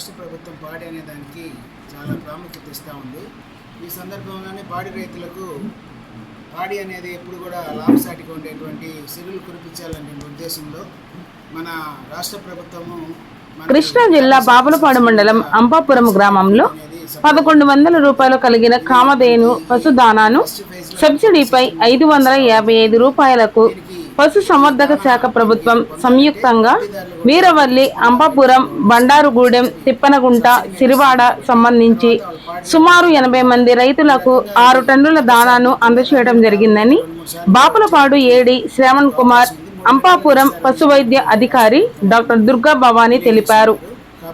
రాష్ట్ర ప్రభుత్వం పాడి అనే దానికి చాలా ప్రాముఖ్యత ఇస్తూ ఉంది. ఈ సందర్భంగానే పాడి రైతులకు పాడి అనేది ఎప్పుడు కూడా లాభసాటిగా ఉండేటువంటి సిరులు కురిపించాలనే ఉద్దేశంలో మన రాష్ట్ర ప్రభుత్వము కృష్ణా జిల్లా బాపులపాడు మండలం అంబాపురం గ్రామంలో పదకొండు వందల రూపాయలు కలిగిన కామధేను పశుదానాను సబ్సిడీపై ఐదు వందల యాభై ఐదు రూపాయలకు పశు సంవర్ధక శాఖ ప్రభుత్వం సంయుక్తంగా వీరవల్లి అంబాపురం బండారుగూడెం తిప్పనగుంట సిరివాడ సంబంధించి సుమారు ఎనభై మంది రైతులకు ఆరు టన్నుల దానాను అందచేయడం జరిగిందని బాపులపాడు ఏడి శ్రవణ్ కుమార్ అంపాపురం పశు వైద్య అధికారి డాక్టర్ దుర్గా భవానీ తెలిపారు.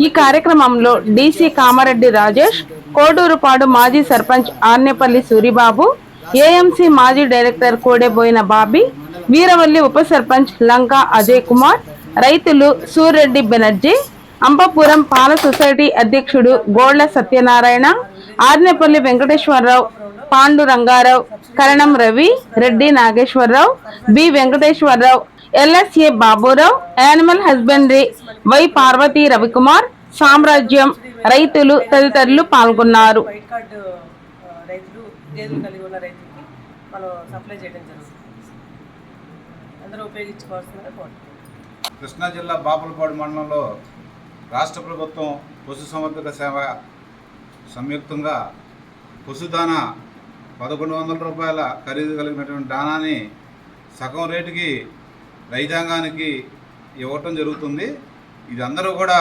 ఈ కార్యక్రమంలో డీసీ కామారెడ్డి రాజేష్ కోడూరుపాడు మాజీ సర్పంచ్ ఆర్నేపల్లి సూరిబాబు ఏఎంసీ మాజీ డైరెక్టర్ కోడెబోయిన బాబీ వీరవల్లి ఉప సర్పంచ్ లంకా అజయ్ కుమార్ రైతులు సూర్రెడ్డి బెనర్జీ అంబాపురం పాల సొసైటీ అధ్యక్షుడు Golla Satyanarayana Arnepalli Venkateswararao Pandu Rangarao Karanam Ravi Reddy Nageswararao B Venkateswararao LSA Baburao animal husbandry Y Parvathi Ravikumar Samrajyam రైతులు తదితరులు పాల్గొన్నారు. రైతులు కలిగి ఉన్న రైతులకి మనం సప్లై చేయడం జరుగుతుంది. అందరూ ఉపయోగించుకోవాల్సిందిగా కృష్ణా జిల్లా బాపులపాడు మండలంలో రాష్ట్ర ప్రభుత్వం పశుసంవర్ధక సేవ సంయుక్తంగా పశుదానా పదకొండు వందల రూపాయల ఖరీదు కలిగినటువంటి దానాన్ని సగం రేటుకి రైతాంగానికి ఇవ్వటం జరుగుతుంది. ఇది అందరూ కూడా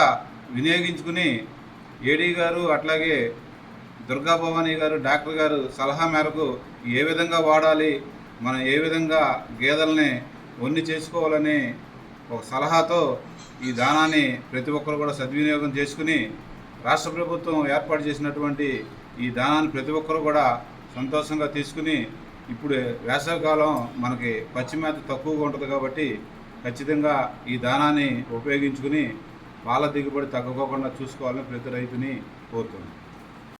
వినియోగించుకుని ఏడీ గారు అట్లాగే దుర్గా భవానీ గారు డాక్టర్ గారు సలహా మేరకు ఏ విధంగా వాడాలి మనం ఏ విధంగా గేదెల్ని వన్ని చేసుకోవాలని ఒక సలహాతో ఈ దానాన్ని ప్రతి ఒక్కరు కూడా సద్వినియోగం చేసుకుని రాష్ట్ర ప్రభుత్వం ఏర్పాటు చేసినటువంటి ఈ దానాన్ని ప్రతి ఒక్కరు కూడా సంతోషంగా తీసుకుని ఇప్పుడు వేసవికాలం మనకి పచ్చి మేత తక్కువగా ఉంటుంది కాబట్టి ఖచ్చితంగా ఈ దానాన్ని ఉపయోగించుకుని పాల దిగుబడి తగ్గకోకుండా చూసుకోవాలని ప్రతి రైతుని కోరుతున్నాను